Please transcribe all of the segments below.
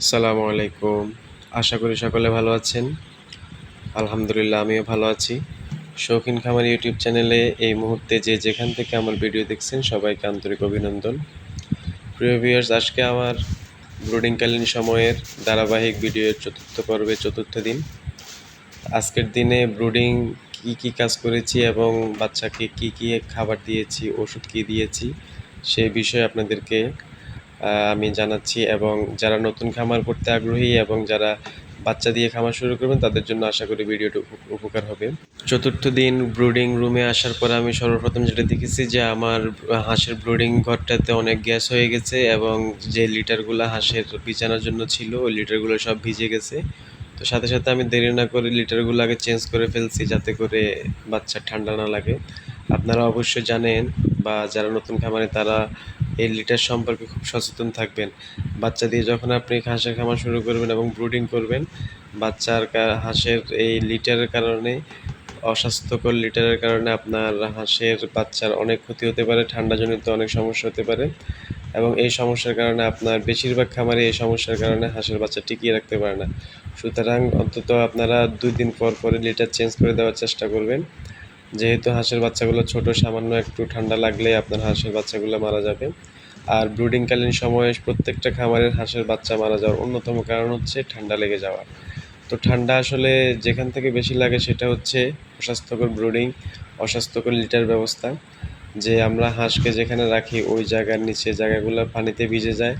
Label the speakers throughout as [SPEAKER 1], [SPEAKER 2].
[SPEAKER 1] আসসালামু আলাইকুম। আশা করি সকলে ভালো আছেন। আলহামদুলিল্লাহ, আমিও ভালো আছি। শৌখিন খামার ইউটিউব চ্যানেলে এই মুহূর্তে যে যেখান থেকে আমার ভিডিও দেখছেন, সবাইকে আন্তরিক অভিনন্দন। প্রিয় ভিউয়ার্স আজকে আমার ব্রুডিংকালীন সময়ের ধারাবাহিক ভিডিওর চতুর্থ পর্বে চতুর্থ দিন। আজকের দিনে ব্রুডিং কি কি কাজ করেছি এবং বাচ্চাকে কি কি খাবার দিয়েছি, ওষুধ কি দিয়েছি সেই বিষয়ে আপনাদেরকে আমি জানাচ্ছি এবং যারা নতুন খামার করতে আগ্রহী এবং যারা বাচ্চা দিয়ে খামার শুরু করবেন, তাদের জন্য আশা করি ভিডিওটি উপকার হবে। চতুর্থ দিন ব্রুডিং রুমে আসার পর আমি সর্বপ্রথম যেটা দেখেছি যে আমার হাঁসের ব্রুডিং ঘরটাতে অনেক গ্যাস হয়ে গেছে এবং যে লিটারগুলো হাঁসের বিছানার জন্য ছিল, ওই লিটারগুলো সব ভিজে গেছে। তো সাথে সাথে আমি দেরি না করে লিটারগুলো আগে চেঞ্জ করে ফেলছি যাতে করে বাচ্চার ঠান্ডা না লাগে। আপনারা অবশ্যই জানেন বা যারা নতুন খামারে তারা এই লিটার সম্পর্কে খুব সচেতন থাকবেন। বাচ্চা দিয়ে যখন আপনি হাঁসের খামার শুরু করবেন এবং ব্রুডিং করবেন, বাচ্চার হাঁসের এই লিটারের কারণে, অস্বাস্থ্যকর লিটারের কারণে আপনার হাঁসের বাচ্চার অনেক ক্ষতি হতে পারে, ঠান্ডাজনিত অনেক সমস্যা হতে পারে এবং এই সমস্যার কারণে আপনার বেশিরভাগ খামারে এই সমস্যার কারণে হাঁসের বাচ্চা টিকিয়ে রাখতে পারে না। সুতরাং অন্তত আপনারা দুই দিন পর পরে লিটার চেঞ্জ করে দেওয়ার চেষ্টা করবেন। যেহেতু হাঁসের বাচ্চাগুলো ছোট, সামান্য একটু ঠান্ডা লাগলেই আপনার হাঁসের বাচ্চাগুলো মারা যাবে। আর ব্রুডিংকালীন সময়ে প্রত্যেকটা খামারের হাঁসের বাচ্চা মারা যাওয়ার অন্যতম কারণ হচ্ছে ঠান্ডা লেগে যাওয়া। তো ঠান্ডা আসলে যেখান থেকে বেশি লাগে সেটা হচ্ছে অস্বাস্থ্যকর ব্রুডিং, অস্বাস্থ্যকর লিটার ব্যবস্থা। যে আমরা হাঁসকে যেখানে রাখি ওই জায়গার নিচে জায়গাগুলো পানিতে ভিজে যায়।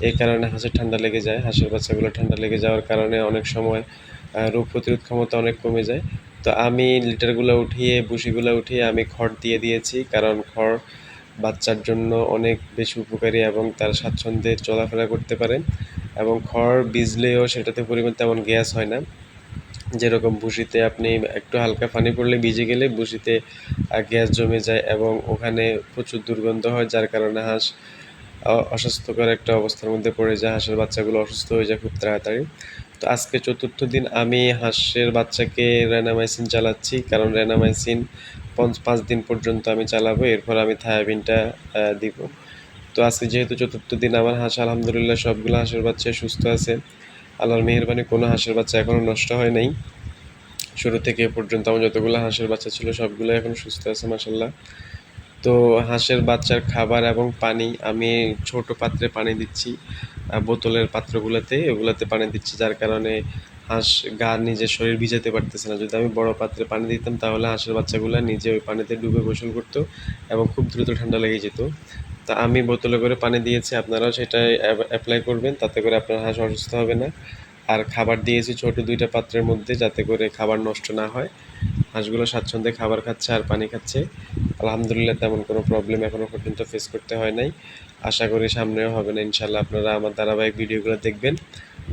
[SPEAKER 1] এই কারণে হাঁসের ঠান্ডা লেগে যায়, হাঁসের বাচ্চাগুলো ঠান্ডা লেগে যাওয়ার কারণে অনেক সময় রোগ প্রতিরোধ ক্ষমতা অনেক কমে যায়। তো আমি লিটারগুলো উঠিয়ে বুসিগুলো উঠিয়ে আমি খড় দিয়ে দিয়েছি। কারণ খড় বাচ্চার জন্য অনেক বেশি উপকারী এবং তার স্বাচ্ছন্দ্যে চলাফেরা করতে পারে। এবং খড় ভিজলেও সেটাতে পরিমাণ তেমন গ্যাস হয় না। যেরকম ভুসিতে আপনি একটু হালকা পানি পড়লে ভিজে গেলে আহ, গ্যাস জমে যায় এবং ওখানে প্রচুর দুর্গন্ধ হয় যার কারণে হাঁস অস্বাস্থ্যকর একটা অবস্থার মধ্যে পড়ে যায়, হাঁসের বাচ্চাগুলো অসুস্থ হয়ে যায় খুব তাড়াতাড়ি। তো আজকে চতুর্থ দিন আমি হাঁসের বাচ্চাকে রেনামাইসিন চালাচ্ছি, কারণ রেনামাইসিন পঞ্চ পাঁচ দিন পর্যন্ত আমি চালাবো, এরপর আমি থায়াবিনটা দিব। তো আজকে যেহেতু চতুর্থ দিন আমার হাঁস, আলহামদুলিল্লাহ সবগুলো হাঁসের বাচ্চা সুস্থ আছে। আল্লাহর মেহেরবানি, কোনো হাঁসের বাচ্চা এখনও নষ্ট হয় নাই। শুরু থেকে পর্যন্ত আমার যতগুলো হাঁসের বাচ্চা ছিল, সবগুলো এখন সুস্থ আছে মাসাল্লাহ তো হাঁসের বাচ্চার খাবার এবং পানি আমি ছোট পাত্রে পানি দিচ্ছি বোতলের পাত্রগুলোতে ওগুলোতে পানি দিচ্ছি, যার কারণে হাঁস গা নিজের শরীর ভিজাতে পারতেছে না। যদি আমি বড় পাত্রে পানি দিতাম, তাহলে হাঁসের বাচ্চাগুলো নিজে ওই পানিতে ডুবে গোসল করতো এবং খুব দ্রুত ঠান্ডা লেগে যেত। তা আমি বোতলে করে পানি দিয়েছি, আপনারাও সেটা অ্যাপ্লাই করবেন, তাতে করে আপনার হাঁস অসুস্থ হবে না। আর খাবার দিয়েছি ছোট দুইটা পাত্রের মধ্যে যাতে করে খাবার নষ্ট না হয়। হাঁসগুলো স্বাচ্ছন্দ্যে খাবার খাচ্ছে আর পানি খাচ্ছে। আলহামদুলিল্লাহ তেমন কোনো প্রবলেম এখনও পর্যন্ত ফেস করতে হয় নাই। আশা করি সামনেও হবে না ইনশাল্লাহ আপনারা আমার ধারাবাহিক ভিডিওগুলো দেখবেন।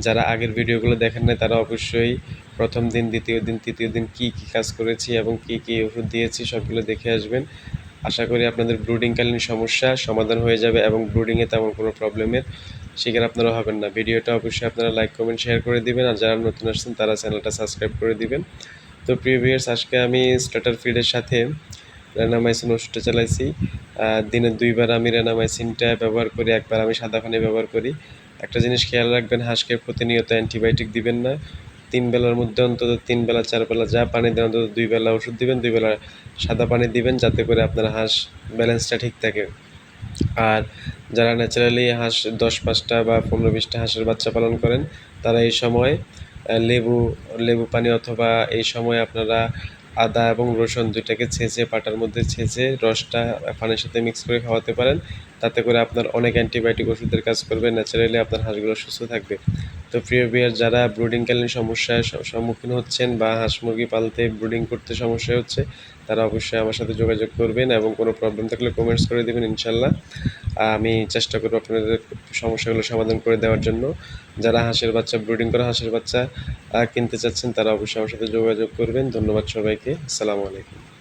[SPEAKER 1] যারা আগের ভিডিওগুলো দেখেন নাই, তারা অবশ্যই প্রথম দিন, দ্বিতীয় দিন, তৃতীয় দিন কী কী কাজ করেছি এবং কী কী ওষুধ দিয়েছি সবগুলো দেখে আসবেন। আশা করি আপনাদের ব্রুডিংকালীন সমস্যা সমাধান হয়ে যাবে এবং ব্রুডিংয়ে তেমন কোনো প্রবলেমের শিকার আপনারা হবেন না। ভিডিওটা অবশ্যই আপনারা লাইক কমেন্ট শেয়ার করে দিবেন আর যারা নতুন আসছেন তারা চ্যানেলটা সাবস্ক্রাইব করে দিবেন। তো প্রিভিয়ার্স আজকে আমি স্টার্টার ফিডের সাথে রেনামাইসিন ওষুধটা চালাইছি। দিনে দুইবার আমি রেনামাইসিনটা ব্যবহার করি, একবার আমি সাদা পানি ব্যবহার করি। একটা জিনিস খেয়াল রাখবেন, হাঁসকে প্রতিনিয়ত অ্যান্টিবায়োটিক দিবেন না। তিন বেলার মধ্যে অন্তত তিন বেলা, চার বেলা যা পানি দেন, অন্তত দুই বেলা ওষুধ দিবেন, দুই বেলা সাদা পানি দিবেন যাতে করে আপনার হাঁস ব্যালেন্সটা ঠিক থাকে। আর যারা ন্যাচারালি হাঁস দশ পাঁচটা বা পনেরো বিশটা হাঁসের বাচ্চা পালন করেন, তারা এই সময় লেবু লেবু পানি অথবা এই সময় আপনারা আদা এবং রসুন দুইটাকে ছেঁচে, পাটার মধ্যে ছেঁচে রসটা পানির সাথে মিক্স করে খাওয়াতে পারেন। তাতে করে আপনার অনেক অ্যান্টিবায়োটিক ওষুধের কাজ করবে, ন্যাচারালি আপনার হাঁসগুলো সুস্থ থাকবে। তো প্রিয় বিয়ার যারা ব্রুডিংকালীন সমস্যার সম্মুখীন হচ্ছেন বা হাঁস মুরগি পালতে ব্রুডিং করতে সমস্যা হচ্ছে, তারা অবশ্যই আমার সাথে যোগাযোগ করবেন এবং কোনো প্রবলেম থাকলে কমেন্টস করে দেবেন ইনশাল্লাহ আমি চেষ্টা করব আপনাদের সমস্যাগুলো সমাধান করে দেওয়ার জন্য। যারা হাঁসের বাচ্চা, ব্রুডিং করা হাঁসের বাচ্চা কিনতে চাচ্ছেন, তারা অবশ্যই আমার সাথে যোগাযোগ করবেন। ধন্যবাদ সবাইকে। আসসালামু আলাইকুম।